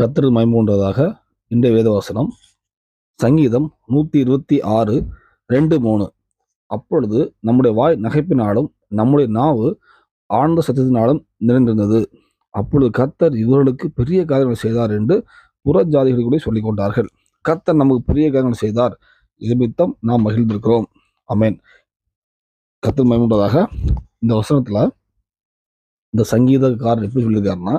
கத்திர மயமுன்றதாக இன்றைய வேதவாசனம். சங்கீதம் நூற்றி இருபத்தி ஆறு ரெண்டு மூணு. அப்பொழுது நம்முடைய வாய் நகைப்பினாலும் நம்முடைய நாவு ஆழ்ந்த சத்தத்தினாலும் நிறைந்திருந்தது. அப்பொழுது கத்தர் இவர்களுக்கு பெரிய காரியங்களை செய்தார் என்று புற ஜாதிகள் கூட சொல்லிக் கொண்டார்கள். கத்தர் நமக்கு பெரிய காரியங்கள் செய்தார். நிமித்தம் நாம் மகிழ்ந்திருக்கிறோம். அமேன் கத்தர் மயமுன்றதாக இந்த வசனத்தில் இந்த சங்கீதக்காரர் எப்படி சொல்லியிருக்காருன்னா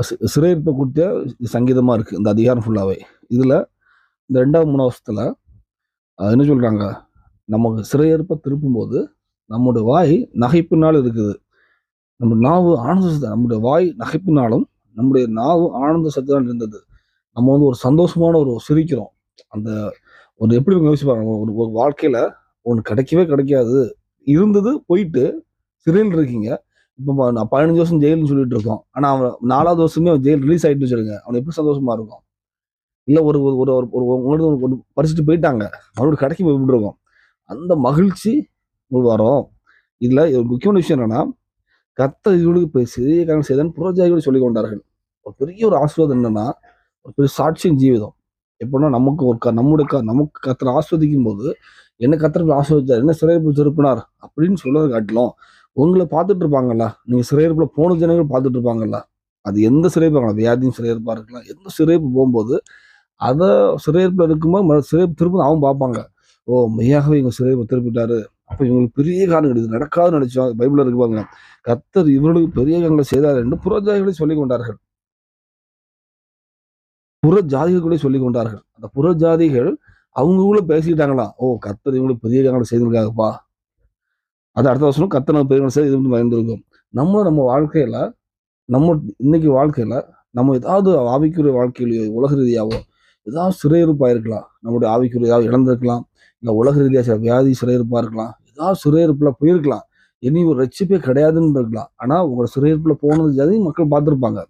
சிறையிருப்பை குறித்த சங்கீதமாக இருக்குது இந்த அதிகாரம் ஃபுல்லாகவே இதில் இந்த ரெண்டாவது மூணாவது வருஷத்தில் என்ன சொல்கிறாங்க நமக்கு சிறையிருப்பை திருப்பும்போது நம்முடைய வாய் நகைப்பினால் இருக்குது. நம்ம நாவு ஆனந்த சத்த- நம்முடைய வாய் நகைப்பினாலும் நம்முடைய நாவு ஆனந்த சத்துதான் இருந்தது. நம்ம வந்து ஒரு சந்தோஷமான ஒரு சிரிக்கிறோம். அந்த ஒரு எப்படி யோசிச்சு பாருங்க. ஒரு ஒரு வாழ்க்கையில் ஒன்று கிடைக்கவே கிடைக்காது. இருந்தது போயிட்டு சிறையில் இருக்கீங்க. இப்போ நான் பதினஞ்சு வருஷம் ஜெயில்னு சொல்லிட்டு இருக்கோம். ஆனால் அவன் நாலாவது வருஷமே அவன் ஜெயில் ரிலீஸ் ஆயிட்டு சொல்லுங்க அவன் எப்படி சந்தோஷமா இருக்கும்? இல்லை ஒரு ஒரு ஒரு ஒரு உங்களுக்கு ஒரு- பறிச்சுட்டு போயிட்டாங்க. மறுபடியும் கடைக்கு போய் விட்டுருக்கோம் அந்த மகிழ்ச்சி ஒரு வரும். இதில் ஒரு முக்கியமான விஷயம் என்னன்னா கத்த இவளுக்கு போய் சிறிய காரணம் செய்தான் புறஜாதிகள் சொல்லிக் கொண்டார்கள். ஒரு பெரிய ஒரு ஆசீர்வாதம் என்னன்னா ஒரு பெரிய சாட்சியின் ஜீவிதம். எப்படின்னா நமக்கு ஒரு க- நம்முடைய க- நமக்கு கத்தரை ஆஸ்வதிக்கும் போது என்ன கத்தரை ஆஸ்வதித்தார் என்ன சிறைப்பு திருப்பினார் அப்படின்னு சொல்றதை காட்டிலும் உங்களை பார்த்துட்டு இருப்பாங்கல்ல நீங்க சிறையிருப்பில் போன ஜனங்கள் பார்த்துட்டு இருப்பாங்கல்ல அது எந்த சிறையிருப்பாங்க வியாதியும் சிறையிருப்பாக இருக்கலாம். எந்த சிறையிருப்பு போகும்போது அதை சிறையிருப்பில் இருக்கும்போது மறு- சிறையிருப்பு திரும்ப அவன் பார்ப்பாங்க. ஓ மெய்யாகவே இவங்க சிறையிருப்பு திருப்பிட்டாரு. அப்போ இவங்களுக்கு பெரிய காரணம் கிடையாது. நடக்காது நினைச்சோம் பைபிளில் இருக்குவாங்க கத்தர் இவர்களுக்கு பெரிய காரணங்களை செய்தார் என்று புறஜாதிகளை சொல்லிக் கொண்டார்கள். புற ஜாதிகள் கூட சொல்லிக் கொண்டார்கள். அந்த புற ஜாதிகள் அவங்களுக்குள்ள பேசிக்கிட்டாங்களாம். ஓ கத்தர் இவங்களுக்கு பெரிய காரணங்களை செய்திருக்காங்கப்பா அது அடுத்த வருஷம் கத்தனை பெருமை சார் இது வந்து பயந்துருக்கும் நம்ம நம்ம வாழ்க்கையில் நம்ம இன்னைக்கு வாழ்க்கையில் நம்ம ஏதாவது ஆவிக்குரிய வாழ்க்கையிலயோ உலக ரீதியாவோ ஏதாவது சிறையிருப்பாக இருக்கலாம். நம்முடைய ஆவிக்குரிய ஏதாவது இழந்திருக்கலாம். இல்லை உலக ரீதியாக சில வியாதி சிறையிருப்பாக இருக்கலாம். ஏதாவது சிறையிருப்பில் போயிருக்கலாம். இனி ஒரு ரட்சிப்பே கிடையாதுன்னு இருக்கலாம். ஆனால் உங்களோட சிறையிருப்பில் போனது ஜாதி மக்கள் பார்த்துருப்பாங்க.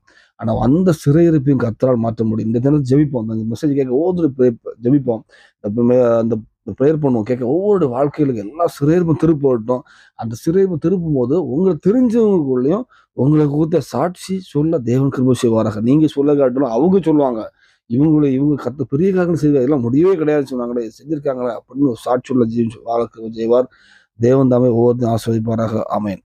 ஆனால் அந்த சிறையிருப்பையும் கத்தரால் மாற்ற முடியும். இந்த தினம் ஜெபிப்போம். அந்த மெசேஜ் கேட்க ஓதுரு ஜெபிப்போம். அந்த அந்த ப்ரேயர் பண்ணுவோம் கேட்க ஒவ்வொரு வாழ்க்கையிலும் எல்லா சிறையிருப்பும் திருப்பட்டும். அந்த சிறையிருப்பு திருப்பும் போது உங்களை தெரிஞ்சவங்களுக்குள்ளேயும் உங்களுக்கு கொடுத்த சாட்சி சொல்ல தேவன் கிருப செய்வாராக. நீங்க சொல்ல காட்டணும் அவங்க சொல்லுவாங்க. இவங்களை இவங்க கத்த பெரிய காரணம் செய்வார். இதெல்லாம் முடியவே கிடையாது சொன்னாங்களே செஞ்சிருக்காங்களே அப்படின்னு ஒரு சாட்சி உள்ள ஜீவன் வாழ்க்கை செய்வார். தேவன் தாமே ஒவ்வொருத்தையும் ஆஸ்வதிப்பாராக அமையன்